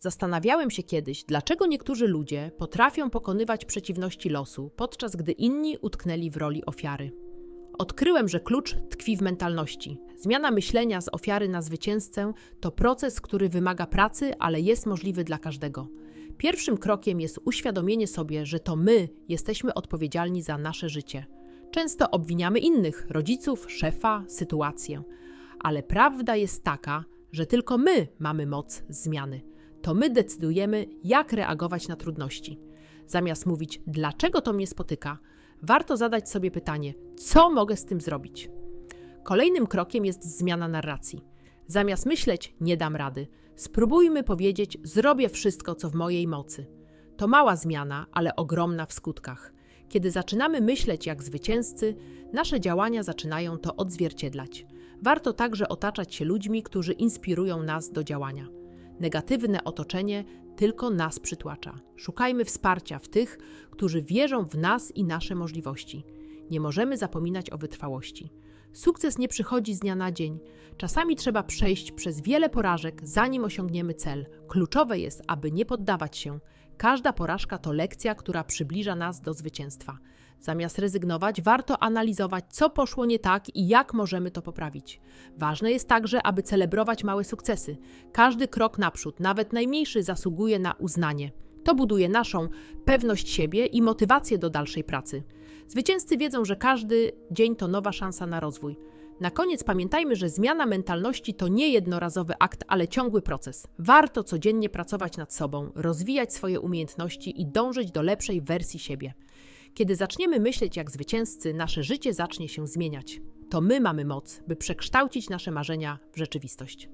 Zastanawiałem się kiedyś, dlaczego niektórzy ludzie potrafią pokonywać przeciwności losu, podczas gdy inni utknęli w roli ofiary. Odkryłem, że klucz tkwi w mentalności. Zmiana myślenia z ofiary na zwycięzcę to proces, który wymaga pracy, ale jest możliwy dla każdego. Pierwszym krokiem jest uświadomienie sobie, że to my jesteśmy odpowiedzialni za nasze życie. Często obwiniamy innych, rodziców, szefa, sytuację. Ale prawda jest taka, że tylko my mamy moc zmiany. To my decydujemy, jak reagować na trudności. Zamiast mówić, dlaczego to mnie spotyka, warto zadać sobie pytanie, co mogę z tym zrobić. Kolejnym krokiem jest zmiana narracji. Zamiast myśleć, nie dam rady, spróbujmy powiedzieć, zrobię wszystko, co w mojej mocy. To mała zmiana, ale ogromna w skutkach. Kiedy zaczynamy myśleć jak zwycięzcy, nasze działania zaczynają to odzwierciedlać. Warto także otaczać się ludźmi, którzy inspirują nas do działania. Negatywne otoczenie tylko nas przytłacza. Szukajmy wsparcia w tych, którzy wierzą w nas i nasze możliwości. Nie możemy zapominać o wytrwałości. Sukces nie przychodzi z dnia na dzień. Czasami trzeba przejść przez wiele porażek, zanim osiągniemy cel. Kluczowe jest, aby nie poddawać się. Każda porażka to lekcja, która przybliża nas do zwycięstwa. Zamiast rezygnować, warto analizować, co poszło nie tak i jak możemy to poprawić. Ważne jest także, aby celebrować małe sukcesy. Każdy krok naprzód, nawet najmniejszy, zasługuje na uznanie. To buduje naszą pewność siebie i motywację do dalszej pracy. Zwycięzcy wiedzą, że każdy dzień to nowa szansa na rozwój. Na koniec pamiętajmy, że zmiana mentalności to nie jednorazowy akt, ale ciągły proces. Warto codziennie pracować nad sobą, rozwijać swoje umiejętności i dążyć do lepszej wersji siebie. Kiedy zaczniemy myśleć jak zwycięzcy, nasze życie zacznie się zmieniać. To my mamy moc, by przekształcić nasze marzenia w rzeczywistość.